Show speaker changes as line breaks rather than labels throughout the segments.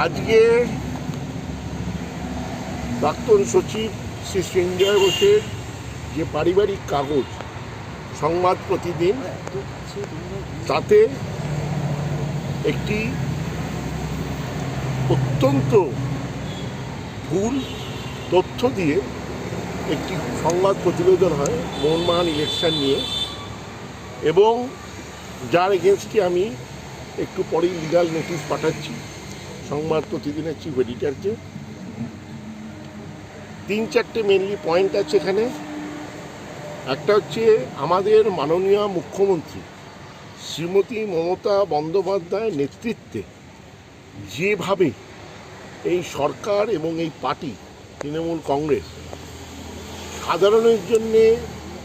আজকে প্রাক্তন সচিব শ্রী সঞ্জয় ঘোষের যে পারিবারিক কাগজ সংবাদ প্রতিদিন, তাতে একটি অত্যন্ত ভুল তথ্য দিয়ে একটি সংবাদ প্রতিবেদন হয় মোহনবাগান ইলেকশন নিয়ে। এবং যার এগেনস্টে আমি একটু পরেই লিগাল নোটিশ পাঠাচ্ছি। সংবাদ প্রতিদিনের চিফ এডিটারকে তিন চারটে মেনলি পয়েন্ট আছে এখানে। একটা হচ্ছে আমাদের মাননীয় মুখ্যমন্ত্রী শ্রীমতী মমতা বন্দ্যোপাধ্যায়ের নেতৃত্বে যেভাবে এই সরকার এবং এই পার্টি, তৃণমূল কংগ্রেস, সাধারণের জন্যে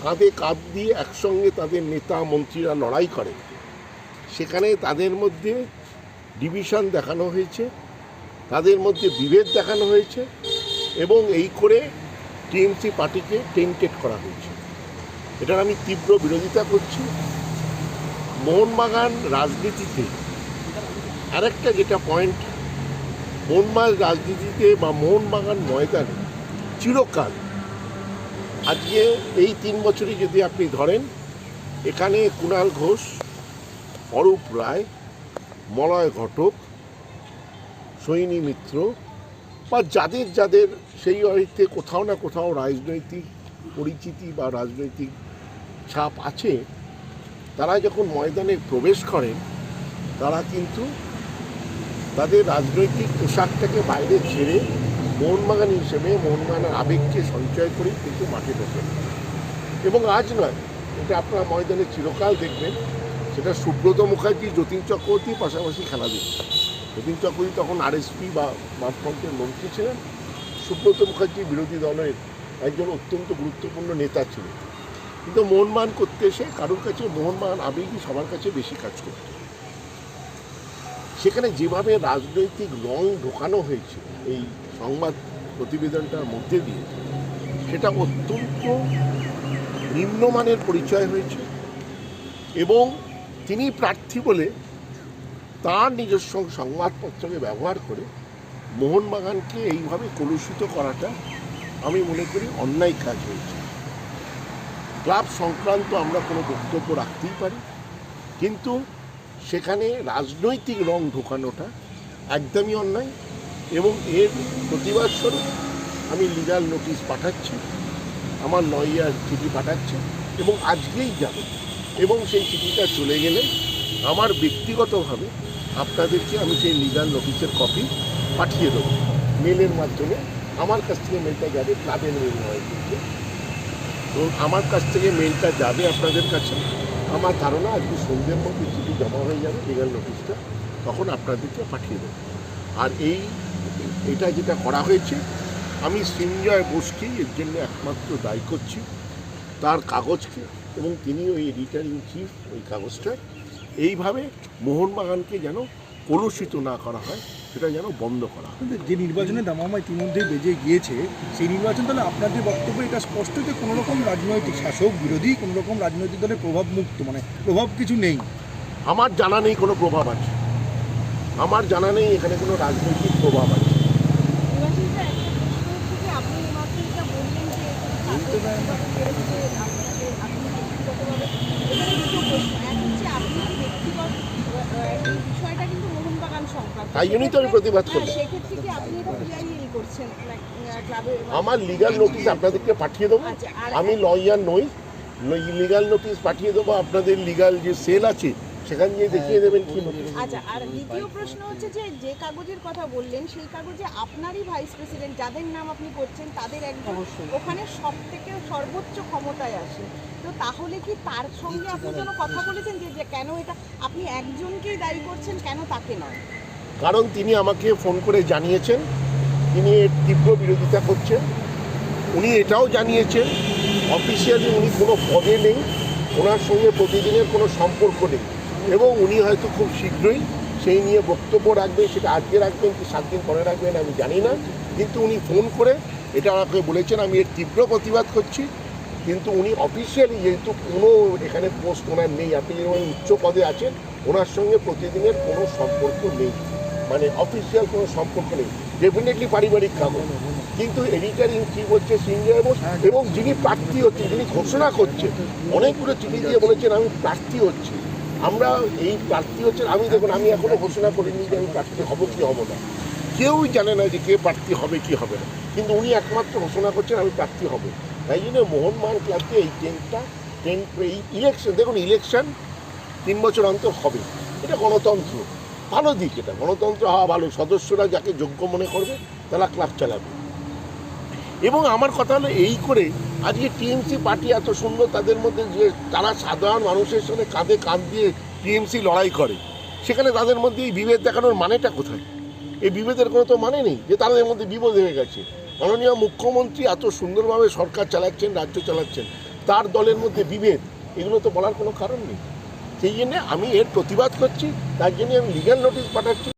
কাঁধে কাঁধ দিয়ে একসঙ্গে তাদের নেতা মন্ত্রীরা লড়াই করে, সেখানে তাদের মধ্যে ডিভিশন দেখানো হয়েছে, তাদের মধ্যে বিভেদ দেখানো হয়েছে এবং এই করে টিএমসি পার্টিকে টেন্টেড করা হয়েছে। এটার আমি তীব্র বিরোধিতা করছি। মোহনবাগান রাজনীতিতে আরেকটা যেটা পয়েন্ট মোহনবাগান রাজনীতিতে বা মোহনবাগান ময়দানে চিরকাল, আজকে এই তিন বছরই যদি আপনি ধরেন, এখানে কুণাল ঘোষ, অরূপ রায় মলয় ঘটক, সৈনী মিত্র বা যাদের যাদের সেই অর্থে কোথাও না কোথাও রাজনৈতিক পরিচিতি বা রাজনৈতিক ছাপ আছে, তারা যখন ময়দানে প্রবেশ করেন, তারা কিন্তু তাদের রাজনৈতিক পোশাকটাকে বাইরে ছেড়ে মোহনবাগান হিসেবে মোহনবাগানের আবেগকে সঞ্চয় করেই কিন্তু মাঠে ঢোকেন। এবং আজ নয়, এটা আপনারা ময়দানে চিরকাল দেখবেন সেটা সুব্রত মুখার্জি, যতীন চক্রবর্তী পাশাপাশি খেলা দিচ্ছে যতীন চক্রবর্তী তখন আরএসপি বা বামফ্রন্টের মন্ত্রী ছিলেন। সুব্রত মুখার্জি বিরোধী দলের একজন অত্যন্ত গুরুত্বপূর্ণ নেতা ছিলেন। কিন্তু মোহনবাগান করতে এসে কারোর কাছে মোহনবাগান আবেগই সবার কাছে বেশি কাজ করত। সেখানে যেভাবে রাজনৈতিক রং ঢোকানো হয়েছে, এই সংবাদ প্রতিবেদনটার মধ্যে দিয়ে, সেটা অত্যন্ত নিম্নমানের পরিচয় হয়েছে এবং তিনি প্রার্থী বলে তার নিজস্ব সংবাদপত্রকে ব্যবহার করে মোহনবাগানকে এইভাবে কলুষিত করাটা আমি মনে করি অন্যায় কাজ হয়েছে। ক্লাব সংক্রান্ত আমরা কোনো বক্তব্য রাখতেই পারি, কিন্তু সেখানে রাজনৈতিক রং ঢোকানোটা একদমই অন্যায় এবং এর প্রতিবাদ স্বরূপ আমি লিগাল নোটিশ পাঠাচ্ছি, আমার লয়ার চিঠি পাঠাচ্ছে এবং আজকেই যাবে এবং সেই চিঠিটা চলে গেলে আমার ব্যক্তিগতভাবে আপনাদেরকে আমি সেই লিগাল নোটিশের কপি পাঠিয়ে দেবো। মেলের মাধ্যমে আমার কাছ থেকে মেলটা যাবে ক্লাবের মেল নয় কিন্তু। আমার কাছ থেকে মেলটা যাবে আপনাদের কাছে। আমার ধারণা আজকে সন্ধ্যের মধ্যে চিঠি জমা হয়ে যাবে লিগাল নোটিশটা তখন আপনাদেরকে পাঠিয়ে দেবো। আর এই, এটা যেটা করা হয়েছে, আমি সৃঞ্জয় বোসকেই এর জন্য একমাত্র দায়ী করছি। তার কাগজকে এবং তিনি ওই এডিটার ইন চিফ ওই কাগজটা এইভাবে মোহনবাগানকে যেন কলুষিত না করা হয় সেটা যেন বন্ধ করা হয়।
যে নির্বাচনের দামামা ইতিমধ্যে বেজে গিয়েছে সেই নির্বাচন তাহলে আপনাদের বক্তব্য এটা স্পষ্ট যে কোনো রকম রাজনৈতিক শাসক বিরোধী কোনো রকম রাজনৈতিক দলের প্রভাব মুক্ত মানে প্রভাব কিছু নেই।
আমার জানা নেই কোনো প্রভাব আছে। আমার জানা নেই এখানে কোনো রাজনৈতিক প্রভাব আছে।
আপনি
তাই জন্যই তো আমি প্রতিবাদ
হ্যাঁ,
আমার লিগাল নোটিস আপনাদেরকে পাঠিয়ে দেবো।
আচ্ছা,
আমি লয়ার নই লিগাল নোটিস পাঠিয়ে দেবো। আপনাদের লিগাল যে সেল আছে সেখান দিয়ে দেখিয়ে দেবেন কি
আচ্ছা আর দ্বিতীয় প্রশ্ন হচ্ছে যে যে কাগজের কথা বললেন সেই কাগজে আপনারই ভাইস প্রেসিডেন্ট যাদের নাম আপনি করছেন তাদের একজন ওখানে সব থেকে সর্বোচ্চ ক্ষমতায় আসে। তো তাহলে কি তার সঙ্গে আপনি কোনো কথা বলেছেন যে যে কেন এটা আপনি একজনকেই দায়ী করছেন কেন তাকে নয়?
কারণ তিনি আমাকে ফোন করে জানিয়েছেন তিনি এর তীব্র বিরোধিতা করছেন। উনি এটাও জানিয়েছেন অফিসিয়ালি উনি কোনো পদে নেই ওনার সঙ্গে প্রতিদিনের কোনো সম্পর্ক নেই। এবং উনি হয়তো খুব শীঘ্রই সেই নিয়ে বক্তব্য রাখবেন, সেটা আজকে রাখবেন কি সাত দিন পরে রাখবেন আমি জানি না। কিন্তু উনি ফোন করে এটা আমাকে বলেছেন, আমি এর তীব্র প্রতিবাদ করছি। কিন্তু উনি অফিসিয়ালি যেহেতু কোনো এখানে পোস্ট ওনার নেই, আপনি যেমন উচ্চ পদে আছেন, ওনার সঙ্গে প্রতিদিনের কোনো সম্পর্ক নেই। মানে অফিসিয়াল কোনো সম্পর্ক নেই। ডেফিনেটলি পারিবারিক কাগজ কিন্তু এডিটার ইন চিফ হচ্ছে সিঞ্জয় বোস এবং যিনি প্রার্থী হচ্ছেন, যিনি ঘোষণা করছেন, অনেকগুলো চিঠি দিয়ে বলেছেন, আমি প্রার্থী হচ্ছি। আমরা এই প্রার্থী হচ্ছেন, আমি দেখুন, আমি এখনও ঘোষণা করিনি যে আমি প্রার্থী হব কি হব না। কেউই জানে না যে কে প্রার্থী হবে, কি হবে না। কিন্তু উনি একমাত্র ঘোষণা করছেন, আমি প্রার্থী হব। তাই জন্য মোহনবাগান ক্লাবকে এই টেনটা টেন এই ইলেকশন দেখুন ইলেকশন তিন বছর অন্তর হবে। এটা গণতন্ত্র। ভালো দিক এটা। গণতন্ত্র হওয়া ভালো। সদস্যরা যাকে যোগ্য মনে করবে, তারা ক্লাব চালাবে। এবং আমার কথা হলো এই করে আজকে টিএমসি পার্টি এত সুন্দর, তাদের মধ্যে যে তারা সাধারণ মানুষের সঙ্গে কাঁধে কাঁধ দিয়ে টিএমসি লড়াই করে, সেখানে তাদের মধ্যে এই বিভেদ দেখানোর মানেটা কোথায়? এই বিভেদের কোনো তো মানে নেই যে তাদের মধ্যে বিভেদ হয়ে গেছে। মাননীয় মুখ্যমন্ত্রী এত সুন্দরভাবে সরকার চালাচ্ছেন, রাজ্য চালাচ্ছেন, তার দলের মধ্যে বিভেদ, এগুলো তো বলার কোনো কারণ নেই। সেই জন্যে আমি এর প্রতিবাদ করছি, তার জন্য আমি লিগ্যাল নোটিশ পাঠাচ্ছি।